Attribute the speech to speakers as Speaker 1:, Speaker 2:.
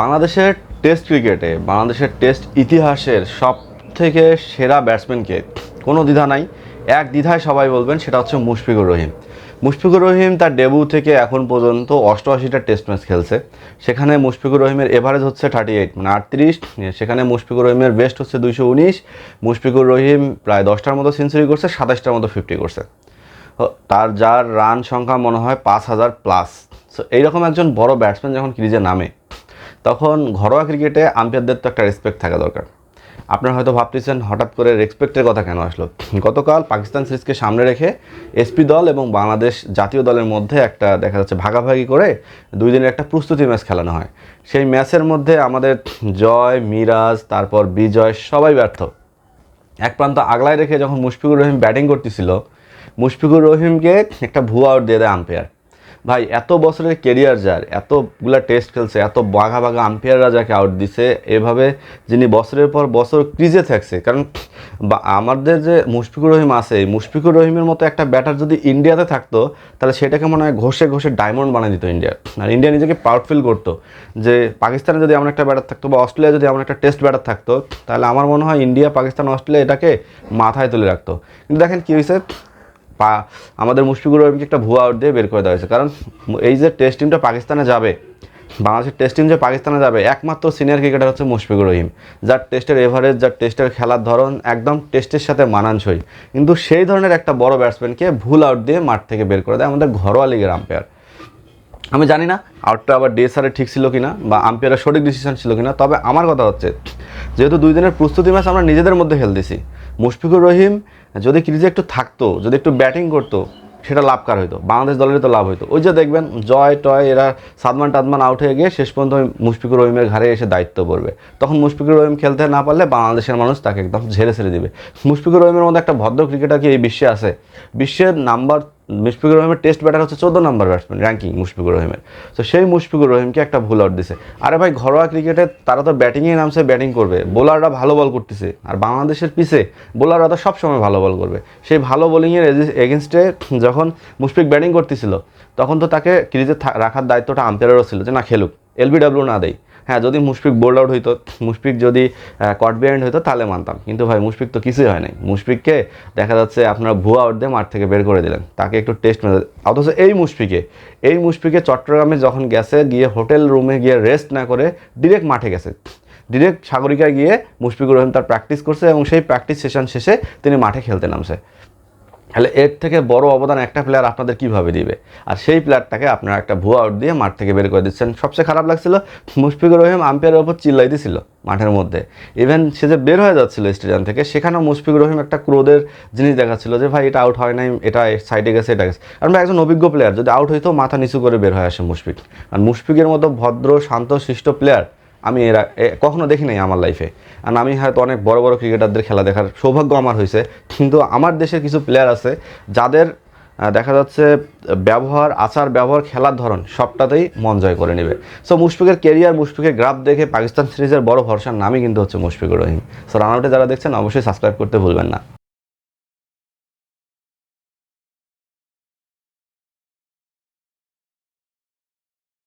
Speaker 1: বাংলাদেশের টেস্ট ক্রিকেটে বাংলাদেশের টেস্ট ইতিহাসের সব থেকে সেরা ব্যাটসম্যানকে কোনো দ্বিধা নাই। এক দ্বিধায় সবাই বলবেন, সেটা হচ্ছে মুশফিকুর রহিম। মুশফিকুর রহিম তার ডেবু থেকে এখন পর্যন্ত অষ্টআশিটা টেস্ট ম্যাচ খেলছে। সেখানে মুশফিকুর রহিমের এভারেজ হচ্ছে থার্টি এইট মানে আটত্রিশ। সেখানে মুশফিকুর রহিমের বেস্ট হচ্ছে দুইশো উনিশ। মুশফিকুর রহিম প্রায় দশটার মতো সেঞ্চুরি করছে, সাতাশটার মতো ফিফটি করছে। তার যার রান সংখ্যা মনে হয় পাঁচ হাজার প্লাস সো এইরকম একজন বড় ব্যাটসম্যান যখন ক্রিজে নামে তখন ঘরোয়া ক্রিকেটে আম্পায়ারদের তো একটা রেসপেক্ট থাকা দরকার। আপনারা হয়তো ভাবতেছেন, হঠাৎ করে রেসপেক্টের কথা কেন আসলো? গতকাল পাকিস্তান সিরিজকে সামনে রেখে এসপি দল এবং বাংলাদেশ জাতীয় দলের মধ্যে একটা দেখা যাচ্ছে ভাগাভাগি করে দুই দিনের একটা প্রস্তুতি ম্যাচ খেলানো হয়। সেই ম্যাচের মধ্যে আমাদের জয়, মিরাজ, তারপর বিজয় সবাই ব্যর্থ। এক প্রান্ত আগলায় রেখে যখন মুশফিকুর রহিম ব্যাটিং করতেছিল, মুশফিকুর রহিমকে একটা ভুয়া আউট দিয়ে দেয় আম্পায়ার। ভাই, এত বছরের কেরিয়ার যার, এতগুলা টেস্ট খেলছে, এত বাঘা বাঘা আম্পায়াররা যাকে আউট দিছে, এভাবে যিনি বছরের পর বছর ক্রিজে থাকছে, কারণ আমাদের যে মুশফিকুর রহিম আছে মুশফিকুর রহিমের মতো একটা ব্যাটার যদি ইন্ডিয়াতে থাকতো, তাহলে সেটাকে মনে হয় ঘষে ঘষে ডায়মন্ড বানিয়ে দিত ইন্ডিয়া আর ইন্ডিয়া নিজেকে প্রাউড ফিল করতো, যে পাকিস্তানে যদি এমন একটা ব্যাটার থাকতো বা অস্ট্রেলিয়া যদি এমন একটা টেস্ট ব্যাটার থাকতো, তাহলে আমার মনে হয় ইন্ডিয়া পাকিস্তান, অস্ট্রেলিয়া এটাকে মাথায় তুলে রাখতো। কিন্তু দেখেন কী হয়েছে পা, আমাদের মুশফিকুর রহিমকে একটা ভুয়া আউট দিয়ে বের করে দেওয়া হয়েছে। কারণ এই যে টেস্ট টিমটা পাকিস্তানে যাবে, বাংলাদেশের টেস্ট টিম যে পাকিস্তানে যাবে, একমাত্র সিনিয়র ক্রিকেটার হচ্ছে মুশফিকুর রহিম। যার টেস্টের এভারেজ যার টেস্টের খেলার ধরন একদম টেস্টের সাথে মানানসই। কিন্তু সেই ধরনের একটা বড় ব্যাটসম্যানকে ভুল আউট দিয়ে মাঠ থেকে বের করে দেয় আমাদের ঘরোয়া লিগের আম্পায়ার আমি জানি না আউটটা আবার ডিএসআরের ঠিক ছিল কিনা বা আম্পায়ারের সঠিক ডিসিশন ছিল কিনা, তবে আমার কথা হচ্ছে, যেহেতু দুই দিনের প্রস্তুতি ম্যাচ আমরা নিজেদের মধ্যে খেলতেছি মুশফিকুর রহিম, যদি ক্রিজে একটু থাকতো, যদি একটু ব্যাটিং করতো, সেটা লাভকার হইতো, বাংলাদেশ দলেরই তো লাভ হইতো। ওই যে দেখবেন, জয় টয়, এরা সাদমান টাদমান আউট হয়ে গিয়ে শেষ পর্যন্ত মুশফিকুর রহিমের ঘাড়ে এসে দায়িত্ব পড়বে। তখন মুশফিকুর রহিম খেলতে না পারলে বাংলাদেশের মানুষ তাকে একদম ঝেড়ে ছেড়ে দেবে। মুশফিকুর রহিমের মধ্যে একটা ভদ্র ক্রিকেটার কি এই বিশ্বে আছে? বিশ্বের নাম্বার মুশফিকুর রহিমের টেস্ট ব্যাটার হচ্ছে চোদ্দ নম্বর ব্যাটসম্যান র্যাঙ্কিং মুশফিকুর রহিমের। তো সেই মুশফিকুর রহিমকে একটা ভুল আউট দিছে। আরে ভাই, ঘরোয়া ক্রিকেটে তারা তো ব্যাটিংয়ে নামছে ব্যাটিং করবে। বোলাররা ভালো বল করতেছে। আর বাংলাদেশের পিছে বোলাররা তো সবসময় ভালো বল করবে। সেই ভালো বোলিংয়ের এগেনস্টে যখন মুশফিক ব্যাটিং করতেছিল, তখন তো তাকে ক্রিজে রাখার দায়িত্বটা আম্পায়ারেরও ছিল যে, না, খেলুক। এলবিডব্লিউ না দেয় হ্যাঁ যদি মুশফিক বোল্ড আউট হইতো, মুশফিক যদি কট বিহাইন্ড হইতো, তাহলে মানতাম। কিন্তু ভাই, মুশফিক তো কিছুই হয় নাই। মুশফিককে দেখা যাচ্ছে আপনারা ভুয়া আউট দিয়ে মাঠ থেকে বের করে দিলেন। তাকে একটু টেস্ট ম্যাচ অথচ এই মুশফিকে এই মুশফিকে চট্টগ্রামে যখন গেছে, গিয়ে হোটেল রুমে গিয়ে রেস্ট না করে ডিরেক্ট মাঠে গেছে। ডিরেক্ট সাগরিকায় গিয়ে মুশফিকুর রহিম তার প্র্যাকটিস করছে এবং সেই প্র্যাকটিস সেশন শেষে তিনি মাঠে খেলতে নামছে। তাহলে এর থেকে বড় অবদান একটা প্লেয়ার আপনাদের কীভাবে দিবে? আর সেই প্লেয়ারটাকে আপনারা একটা ভুয়া আউট দিয়ে মাঠ থেকে বের করে দিচ্ছেন। সবচেয়ে খারাপ লাগছিল, মুশফিকুর রহিম আম্পায়ারের ওপর চিল্লাই দিছিল মাঠের মধ্যে। ইভেন সে যে বের হয়ে যাচ্ছিল স্টেডিয়াম থেকে, সেখানেও মুশফিকুর রহিম একটা ক্রোধের জিনিস দেখাচ্ছিল যে, ভাই, এটা আউট হয় নাই, এটা সাইডে গেছে, এটা গেছে। আর ভাই, একজন অভিজ্ঞ প্লেয়ার যদি আউট হইতো, মাথা নিচু করে বের হয়ে আসে মুশফিক। আর মুশফিকের মতো ভদ্র, শান্ত, শিষ্ট প্লেয়ার আমি এরা কখনো দেখি নাই আমার লাইফে আর আমি হয়তো অনেক বড় বড় ক্রিকেটারদের খেলা দেখার সৌভাগ্য আমার হয়েছে। কিন্তু আমার দেশের কিছু প্লেয়ার আছে, যাদের দেখা যাচ্ছে, ব্যবহার, আচার, ব্যবহার, খেলার ধরন সবটাতেই মন জয় করে নেবে। সো মুশফিকের কেরিয়ার মুশফিকের গ্রাফ দেখে পাকিস্তান সিরিজের বড় ভরসার নামই কিন্তু হচ্ছে মুশফিকুর রহিম। সো রানাউটে যারা দেখছেন, অবশ্যই সাবস্ক্রাইব করতে ভুলবেন না।